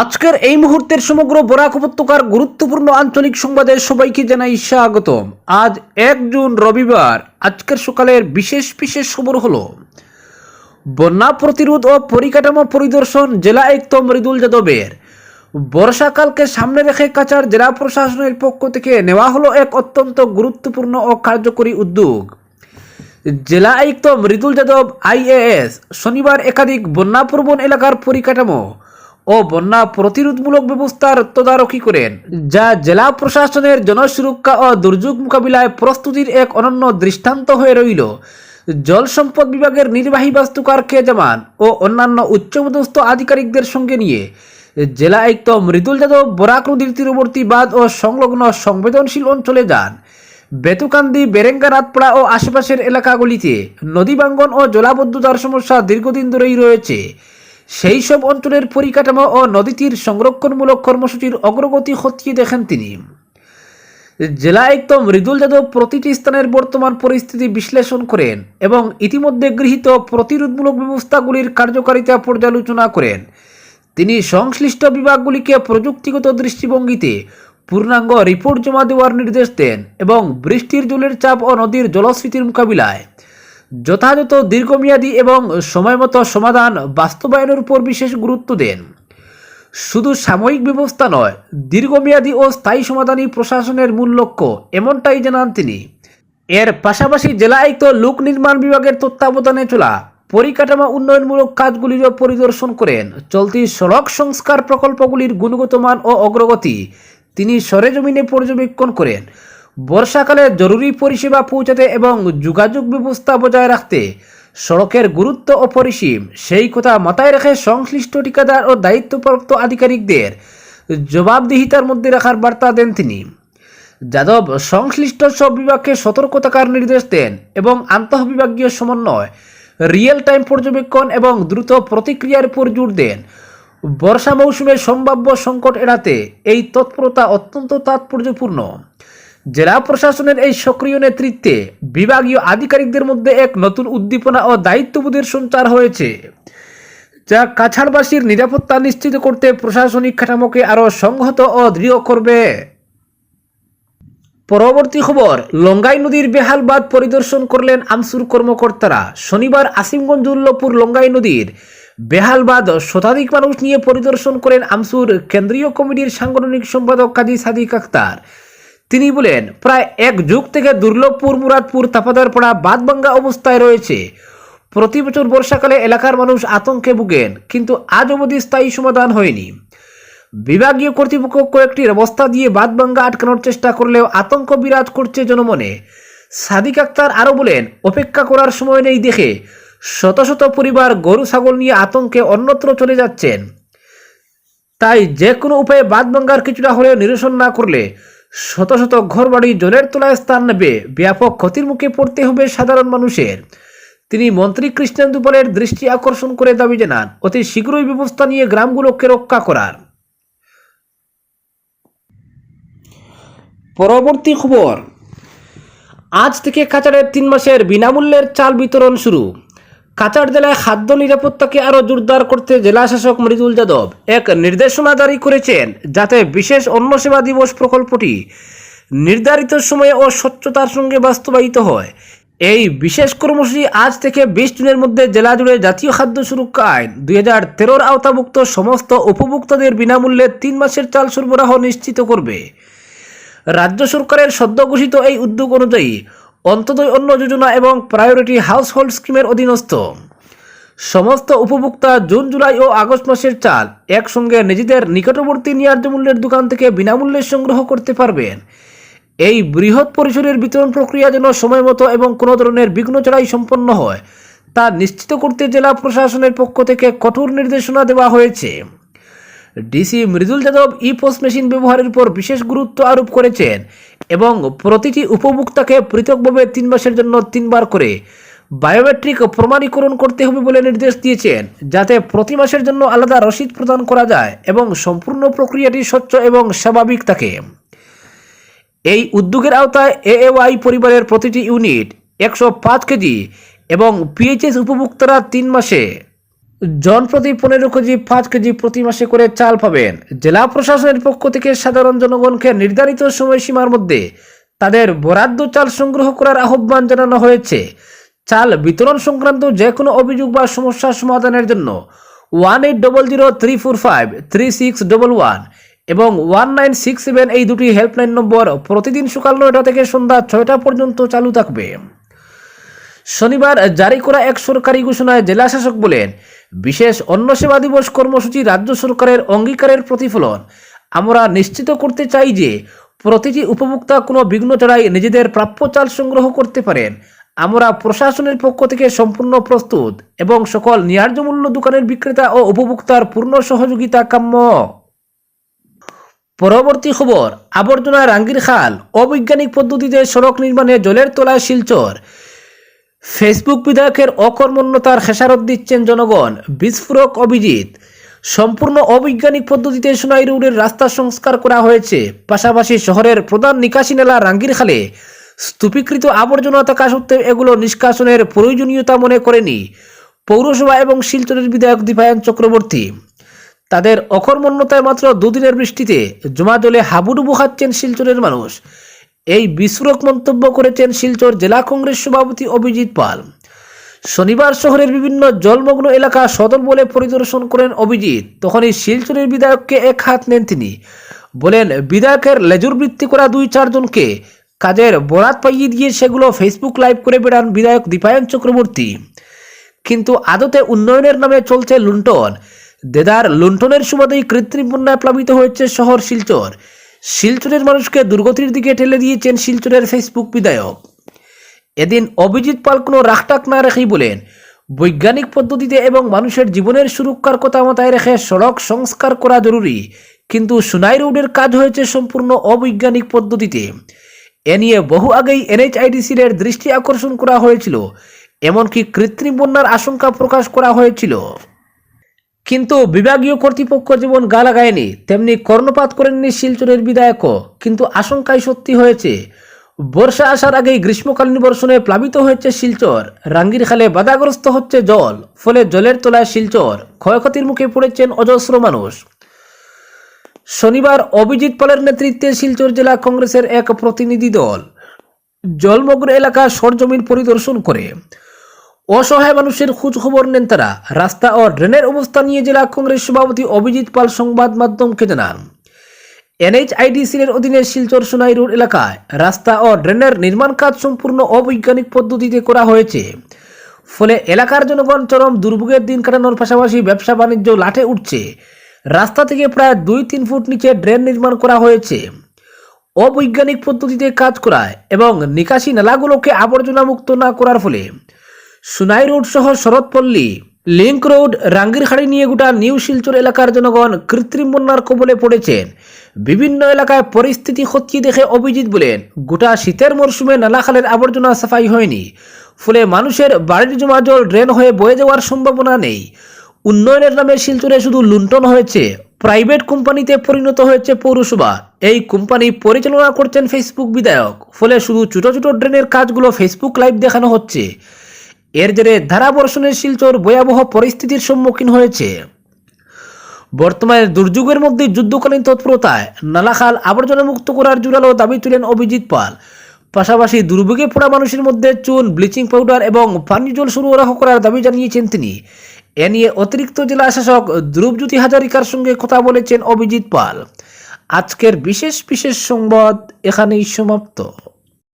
আজকের এই মুহূর্তের সমগ্র বরাক উপত্যকার গুরুত্বপূর্ণ আঞ্চলিক সংবাদে সবাইকে জানাই স্বাগতম আজ এক জুন রবিবার, আজকের সকালের বিশেষ বিশেষ খবর হলো, বন্যা প্রতিরোধ ও পরিকাঠামো পরিদর্শন জেলা আয়ুক্ত মৃদুল যাদবের। বর্ষাকালকে সামনে রেখে কাছাড় জেলা প্রশাসনের পক্ষ থেকে নেওয়া হলো এক অত্যন্ত গুরুত্বপূর্ণ ও কার্যকরী উদ্যোগ। জেলা আয়ুক্ত মৃদুল যাদব, আইএএস, শনিবার একাধিক বন্যাপ্রবণ এলাকার পরিকাঠামো ও বন্যা প্রতিরোধমূলক ব্যবস্থার তদারকি করেন, যা জেলা প্রশাসনের জনসুরক্ষা ও দুর্যোগ মোকাবিলায় প্রস্তুতির এক অনন্য দৃষ্টান্ত হয়ে রইল। জল সম্পদ বিভাগের নির্বাহী বাস্তুকার কে জামান ও অন্যান্য উচ্চপদস্থ আধিকারিকদের সঙ্গে নিয়ে জেলা আয়ুক্ত মৃদুল যাদব, বরাক নদীর তীরবর্তী বাঁধ ও সংলগ্ন সংবেদনশীল অঞ্চলে যান। বেতুকান্দি বেরেঙ্গানাথপাড়া ও আশেপাশের এলাকাগুলিতে নদী বাঙ্গন ও জলাবদ্ধতার সমস্যা দীর্ঘদিন ধরেই রয়েছে। সেই সব অঞ্চলের পরিকাঠামো ও নদীটির সংরক্ষণমূলক কর্মসূচির অগ্রগতি খতিয়ে দেখেন তিনি। জেলা আয়ুক্ত মৃদুল যাদব প্রতিটি স্থানের বর্তমান পরিস্থিতি বিশ্লেষণ করেন এবং ইতিমধ্যে গৃহীত প্রতিরোধমূলক ব্যবস্থাগুলির কার্যকারিতা পর্যালোচনা করেন। তিনি সংশ্লিষ্ট বিভাগগুলিকে প্রযুক্তিগত দৃষ্টিভঙ্গিতে পূর্ণাঙ্গ রিপোর্ট জমা দেওয়ার নির্দেশ দেন এবং বৃষ্টির জলের চাপ ও নদীর জলস্ফীতির মোকাবিলায় যথাযথ দীর্ঘমেয়াদী এবং সময়মতো সমাধান বাস্তবায়নের উপর বিশেষ গুরুত্ব দেন। শুধু সাময়িক ব্যবস্থা নয়, দীর্ঘমেয়াদী ও স্থায়ী সমাধানই প্রশাসনের মূল লক্ষ্য, এমনটাই জানান তিনি। এর পাশাপাশি জেলা আয়ুক্ত লোক নির্মাণ বিভাগের তত্ত্বাবধানে চলা পরিকাঠামো উন্নয়নমূলক কাজগুলিরও পরিদর্শন করেন। চলতি সড়ক সংস্কার প্রকল্পগুলির গুণগত মান ও অগ্রগতি তিনি সরেজমিনে পর্যবেক্ষণ করেন। বর্ষাকালে জরুরি পরিষেবা পৌঁছাতে এবং যোগাযোগ ব্যবস্থা বজায় রাখতে সড়কের গুরুত্ব অপরিসীম। সেই কথা মাথায় রেখে সংশ্লিষ্ট ঠিকাদার ও দায়িত্বপ্রাপ্ত আধিকারিকদের জবাবদিহিতার মধ্যে রাখার বার্তা দেন তিনি। যাদব, সংশ্লিষ্ট সব বিভাগকে সতর্ক থাকার নির্দেশ দেন এবং আন্তঃবিভাগীয় সমন্বয় রিয়েল টাইম পর্যবেক্ষণ এবং দ্রুত প্রতিক্রিয়ার উপর জোর দেন। বর্ষা মৌসুমে সম্ভাব্য সংকট এড়াতে এই তৎপরতা অত্যন্ত তাৎপর্যপূর্ণ। জেলা প্রশাসনের এই সক্রিয় নেতৃত্বে বিভাগীয় আধিকারিকদের মধ্যে এক নতুন উদ্দীপনা ও দায়িত্ববোধের সঞ্চার হয়েছে, যা কাছাড়বাসীর নিরাপত্তা নিশ্চিত করতে প্রশাসনিক কাঠামোকে আরও সংহত ও দৃঢ় করবে। পরবর্তী খবর, লঙ্গাই নদীর বেহাল বাঁধ পরিদর্শন করলেন আমসুর কর্মকর্তারা। শনিবার আসিমগঞ্জ উল্লপুর লঙ্গাই নদীর বেহাল বাঁধ শতাধিক মানুষ নিয়ে পরিদর্শন করেন আমসুর কেন্দ্রীয় কমিটির সাংগঠনিক সম্পাদক কাজী সাদিক আক্তার তিনি বলেন, প্রায় এক যুগ থেকে দুর্লভপুর মুরাদপুর তাপাদারপাড়া বাঁধভাঙ্গা অবস্থায় রয়েছে। প্রতি বছর বর্ষাকালে এলাকার মানুষ আতঙ্কে ভুগেন, কিন্তু আজ অবধি স্থায়ী সমাধান হয়নি। বিভাগীয় কর্তৃপক্ষ কয়েকটি ব্যবস্থা দিয়ে বাঁধভাঙ্গা আটকানোর চেষ্টা করলেও আতঙ্ক বিরাজ করছে জনমনে। সাদিক আক্তার আরও বলেন, অপেক্ষা করার সময় নেই দেখে শত শত পরিবার গরু, ছাগল নিয়ে আতঙ্কে অন্যত্র চলে যাচ্ছেন। তাই যে কোনো উপায়ে বাঁধভাঙ্গার কিছুটা হলেও নিরসন না করলে শত শত ঘরবাড়ি জলের তলায় স্থান নেবে। ব্যাপক ক্ষতির মুখে পড়তে হবে সাধারণ মানুষের। তিনি মন্ত্রী কৃষ্ণেন্দু পালের দৃষ্টি আকর্ষণ করে দাবি জানান, অতি শীঘ্রই ব্যবস্থা নিয়ে গ্রামগুলোকে রক্ষা করার। পরবর্তী খবর। আজ থেকে কাচারের তিন মাসের বিনামূল্যের চাল বিতরণ শুরু। কাচার জেলায় খাদ্য নিরাপত্তাকে আরও জোরদার করতে জেলা শাসক মৃদুল যাদব এক নির্দেশনা জারি করেছেন যাতে বিশেষ অন্ন সেবা দিবস প্রকল্পটি নির্ধারিত সময়ে ও স্বচ্ছতার সঙ্গে বাস্তবায়িত হয়। এই বিশেষ কর্মসূচি আজ থেকে বিশ জুনের মধ্যে জেলা জুড়ে জাতীয় খাদ্য সুরক্ষা আইন দুই হাজার তেরোর আওতাভুক্ত সমস্ত উপভোক্তাদের বিনামূল্যে তিন মাসের চাল সরবরাহ নিশ্চিত করবে। রাজ্য সরকারের সদ্য ঘোষিত এই উদ্যোগ অনুযায়ী অন্তদয় অন্ন যোজনা এবং প্রায়োরিটি হাউসহোল্ড স্কিমের অধীনস্থ। সমস্ত উপভোক্তা জুন, জুলাই ও আগস্ট মাসের চাল একসঙ্গে নিজেদের নিকটবর্তী ন্যায্য মূল্যের দোকান থেকে বিনামূল্যে সংগ্রহ করতে পারবেন। এই বৃহৎ পরিসরের বিতরণ প্রক্রিয়া যেন সময় মতো এবং কোনো ধরনের বিঘ্ন ছাড়াই সম্পন্ন হয়, তা নিশ্চিত করতে জেলা প্রশাসনের পক্ষ থেকে কঠোর নির্দেশনা দেওয়া হয়েছে। DC Mridul Yadav e post machine ব্যবহারের উপর বিশেষ গুরুত্ব আরোপ করেছেন এবং প্রতিটি উপভোক্তাকে পৃথকভাবে তিন মাসের জন্য তিনবার করে বায়োমেট্রিক প্রমাণীকরণ করতে হবে বলে নির্দেশ দিয়েছেন, যাতে প্রতি মাসের জন্য আলাদা রসিদ প্রদান করা যায় এবং সম্পূর্ণ প্রক্রিয়াটি স্বচ্ছ এবং স্বাভাবিক থাকে। এই উদ্যোগের আওতায় এএওয়াই পরিবারের প্রতিটি ইউনিট একশো পাঁচ কেজি এবং পিএইচএস উপভোক্তারা তিন মাসে জনপ্রতি পনেরো কেজি, পাঁচ কেজি প্রতি মাসে করে চাল পাবেন। জেলা প্রশাসনের পক্ষ থেকে সাধারণ জনগণকে নির্ধারিত সময়সীমার মধ্যে তাদের বরাদ্দ চাল সংগ্রহ করার আহ্বান জানানো হয়েছে। চাল বিতরণ সংক্রান্ত যে কোনো অভিযোগ বা সমস্যা সমাধানের জন্য one eight double zero three four five three six double one এবং ওয়ান নাইন সিক্স সেভেন এই দুটি হেল্পলাইন নম্বর প্রতিদিন সকাল নয়টা থেকে সন্ধ্যা ছয়টা পর্যন্ত চালু থাকবে। শনিবার জারি করা এক সরকারি ঘোষণায় জেলা শাসক বলেন, বিশেষ অন্ন সেবা দিবস কর্মসূচি রাজ্য সরকারের অঙ্গীকারের প্রতিফলন। আমরা নিশ্চিত করতে চাই যে, প্রতিটি উপভোক্তা কোনো বিঘ্ন ছাড়াই নিজেদের প্রাপ্য চাল সংগ্রহ করতে পারেন। আমরা প্রশাসনের পক্ষ থেকে সম্পূর্ণ প্রস্তুত এবং সকল ন্যায্য মূল্য দোকানের বিক্রেতা ও উপভোক্তার পূর্ণ সহযোগিতা কাম্য। পরবর্তী খবর, আবর্জনা রাঙ্গির খাল, অবৈজ্ঞানিক পদ্ধতিতে সড়ক নির্মাণে জলের তলায় শিলচর। ফেসবুক বিধায়কের অকর্মণ্যতার খেসারত দিচ্ছেন জনগণ। বিস্ফোরক অভিজিৎ। সম্পূর্ণ অবৈজ্ঞানিক পদ্ধতিতে সোনাই রোডের রাস্তা সংস্কার করা হয়েছে। পাশাপাশি শহরের প্রধান নিকাশি নালা রাঙ্গির খালে স্তূপীকৃত আবর্জনা থাকা সত্ত্বেও এগুলো নিষ্কাশনের প্রয়োজনীয়তা মনে করেনি পৌরসভা এবং শিলচরের বিধায়ক দীপায়ন চক্রবর্তী। তাদের অকর্মণ্যতায় মাত্র দুদিনের বৃষ্টিতে জমা জলে হাবুডুবু খাচ্ছেন শিলচরের মানুষ। এই বিস্ফোরক মন্তব্য করেছেন শিলচর জেলা কংগ্রেস সভাপতি অভিজিৎ পাল। শনিবার শহরের বিভিন্ন জলমগ্ন এলাকা সদর বলে পরিদর্শন করেন অভিজিৎ। তখনই শিলচরের বিধায়ককে এক হাত নেন তিনি। বলেন, বিধায়কের লেজুর বৃত্তি করা দুই চারজনকে কাজের বরাত পাইয়ে দিয়ে সেগুলো ফেসবুক লাইভ করে বেড়ান বিধায়ক দীপায়ন চক্রবর্তী। কিন্তু আদতে উন্নয়নের নামে চলছে লুণ্ঠন। দেদার লুণ্ঠনের সুবাদেই কৃত্রিম বন্যায় প্লাবিত হয়েছে শহর শিলচর। শিলচরের মানুষকে দুর্গতির দিকে ঠেলে দিয়েছেন শিলচরের ফেসবুক বিধায়ক। এদিন অভিজিৎ পাল কোনো রাখটাক না রেখেই বলেন, বৈজ্ঞানিক পদ্ধতিতে এবং মানুষের জীবনের সুরক্ষার কথা মাথায় রেখে সড়ক সংস্কার করা জরুরি, কিন্তু সুনাই রোডের কাজ হয়েছে সম্পূর্ণ অবৈজ্ঞানিক পদ্ধতিতে। এ নিয়ে বহু আগেই এনএইচআইডিসির দৃষ্টি আকর্ষণ করা হয়েছিল, এমনকি কৃত্রিম বন্যার আশঙ্কা প্রকাশ করা হয়েছিল। কিন্তু বিভাগীয় কর্তৃপক্ষ যেমন গা লাগায়নি তেমনি কর্ণপাত করেননি শিলচরের বিধায়কও। কিন্তু আশঙ্কাই সত্যি হয়েছে, বর্ষা আসার আগেই গ্রীষ্মকালীন বর্ষণে প্লাবিত হয়েছে শিলচর। রাঙ্গির খালে বাধাগ্রস্ত হচ্ছে জল, ফলে জলের তলায় শিলচর ক্ষয়ক্ষতির মুখে পড়েছেন অজস্র মানুষ। শনিবার অভিজিৎ পালের নেতৃত্বে শিলচর জেলা কংগ্রেসের এক প্রতিনিধি দল জলমগ্ন এলাকা সরজমিন পরিদর্শন করে। অসহায় মানুষের খোঁজ খবর নেন তারা। রাস্তা ও ড্রেনের অবস্থা নিয়ে জেলা কংগ্রেস সভাপতি অভিজিৎ পাল সংবাদ মাধ্যমকে জানান। এনএইচআইডিসির অধীনে শিলচর সোনাই রোড এলাকায় রাস্তা ও ড্রেনের নির্মাণ কাজ সম্পূর্ণ অবৈজ্ঞানিক পদ্ধতিতে করা হয়েছে। ফলে এলাকার জনগণ চরম দুর্ভোগের দিন কাটানোর পাশাপাশি ব্যবসা বাণিজ্য লাঠে উঠছে। রাস্তা থেকে প্রায় দুই তিন ফুট নিচে ড্রেন নির্মাণ করা হয়েছে। অবৈজ্ঞানিক পদ্ধতিতে কাজ করায় এবং নিকাশি নালাগুলোকে আবর্জনা মুক্ত না করার ফলে সুনাই রোড সহ শরৎপল্লী লিঙ্ক রোড রাঙ্গিরখাড়ি নিয়ে গোটা নিউ শিলচর এলাকার জনগণ কৃত্রিম বন্যার কবলে পড়েছেন বিভিন্ন এলাকায় পরিস্থিতি খতিয়ে দেখে অভিজিৎ বলেন, গোটা শীতের মরশুমে নালাখালের আবর্জনা সাফাই হয়নি। ফলে মানুষের বাড়ির জমা জল ড্রেন হয়ে বয়ে যাওয়ার সম্ভাবনা নেই। উন্নয়নের নামে শিলচরে শুধু লুণ্ঠন হয়েছে, প্রাইভেট কোম্পানিতে পরিণত হয়েছে পৌরসভা। এই কোম্পানি পরিচালনা করছেন ফেসবুক বিধায়ক। ফলে শুধু ছোট ছোট ড্রেনের কাজগুলো ফেসবুক লাইভ দেখানো হচ্ছে। এর জেরে ধারাবর্ষণের শিলচর ভয়াবহ পরিস্থিতির সম্মুখীন হয়েছে। বর্তমানে দুর্যোগের মধ্যে যুদ্ধকালীন তৎপরতায় নালাখাল আবর্জনা মুক্ত করার জোরালো দাবি তুলেন অভিজিৎ পাল। পাশাপাশি দুর্ভোগে পড়া মানুষের মধ্যে চুন, ব্লিচিং পাউডার এবং পানীয় জল সরবরাহ করার দাবি জানিয়েছেন তিনি। এ নিয়ে অতিরিক্ত জেলা শাসক ধ্রুবজ্যোতি হাজারিকার সঙ্গে কথা বলেছেন অভিজিৎ পাল। আজকের বিশেষ বিশেষ সংবাদ এখানেই সমাপ্ত।